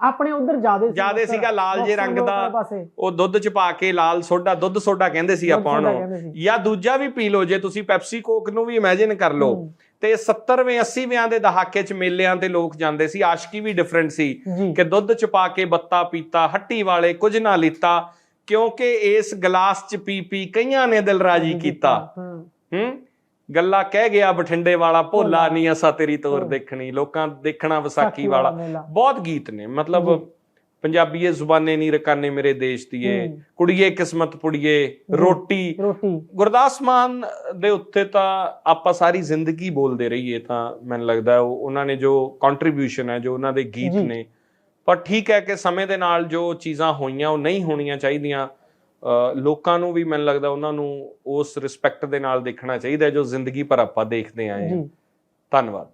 ਆਪਣੇ ਉਧਰ ਜਿਆਦੇ ਜ਼ਿਆਦੇ ਸੀਗਾ ਲਾਲ ਜੇ ਰੰਗ ਦਾ। ਉਹ ਦੁੱਧ ਚ ਪਾ ਕੇ ਲਾਲ ਸੋਡਾ ਦੁੱਧ ਸੋਡਾ ਕਹਿੰਦੇ ਸੀ ਆਪਾਂ ਸੋਡਾ ਨੂੰ ਕਹਿੰਦੇ ਸੀ। ਜਾਂ ਦੂਜਾ ਵੀ ਪੀ ਲਓ ਜੇ ਤੁਸੀਂ ਪੈਪਸੀ ਕੋਕ ਨੂੰ ਵੀ ਇਮੇਜਿਨ ਕਰ ਲਓ। ਤੇ 70ਵੇਂ 80ਵੇਂ ਦੇ ਦਹਾਕੇ ਚ ਮੇਲਿਆਂ ਤੇ ਲੋਕ ਜਾਂਦੇ ਸੀ। ਆਸ਼ਕੀ ਵੀ ਡਿਫਰੈਂਟ ਸੀ ਕਿ ਦੁੱਧ ਚ ਪਾ ਕੇ ਬੱਤਾ ਪੀਤਾ ਹੱਟੀ ਵਾਲੇ ਕੁਝ ਨਾ ਲੀਤਾ ਕਿਉਂਕਿ ਇਸ ਗਲਾਸ ਚ ਪੀ ਪੀ ਕਈਆਂ ਨੇ ਦਿਲ ਰਾਜੀ ਕੀਤਾ। ਹੂੰ? ਗੱਲਾਂ ਕਹਿ ਗਿਆ ਬਠਿੰਡੇ ਵਾਲਾ ਭੋਲਾ। ਨਹੀਂ ਅਸਾਂ ਤੇਰੀ ਤੋਰ। ਦੇਖਣੀ ਲੋਕਾਂ ਦੇਖਣਾ ਵਿਸਾਖੀ ਵਾਲਾ। ਬਹੁਤ ਗੀਤ ਨੇ ਮਤਲਬ। ਪੰਜਾਬੀਏ ਜ਼ੁਬਾਨੇ ਨਹੀਂ ਰਕਾਨੇ ਮੇਰੇ ਦੇਸ਼ ਦੀਏ। ਕੁੜੀਏ ਕਿਸਮਤ ਪੁੜੀਏ ਰੋਟੀ ਗੁਰਦਾਸ ਮਾਨ ਦੇ ਉੱਤੇ ਤਾਂ ਆਪਾਂ ਸਾਰੀ ਜ਼ਿੰਦਗੀ ਬੋਲਦੇ ਰਹੀਏ ਤਾਂ ਮੈਨੂੰ ਲੱਗਦਾ ਉਹ ਉਹਨਾਂ ਨੇ ਜੋ ਕੰਟਰੀਬਿਊਸ਼ਨ ਹੈ ਜੋ ਉਹਨਾਂ ਦੇ ਗੀਤ। ਨੇ ਪਰ ਠੀਕ ਹੈ ਕਿ ਸਮੇਂ ਦੇ ਨਾਲ ਜੋ ਚੀਜ਼ਾਂ ਹੋਈਆਂ ਉਹ ਨਹੀਂ ਹੋਣੀਆਂ ਚਾਹੀਦੀਆਂ ਲੋਕਾਂ ਨੂੰ ਵੀ ਮੈਨੂੰ ਲੱਗਦਾ ਉਹਨਾਂ ਨੂੰ ਉਸ ਰਿਸਪੈਕਟ ਦੇ ਨਾਲ ਦੇਖਣਾ ਚਾਹੀਦਾ ਜੋ ਜ਼ਿੰਦਗੀ ਪਰ ਆਪਾਂ ਦੇਖਦੇ ਆਏ ਹਾਂ। ਧੰਨਵਾਦ।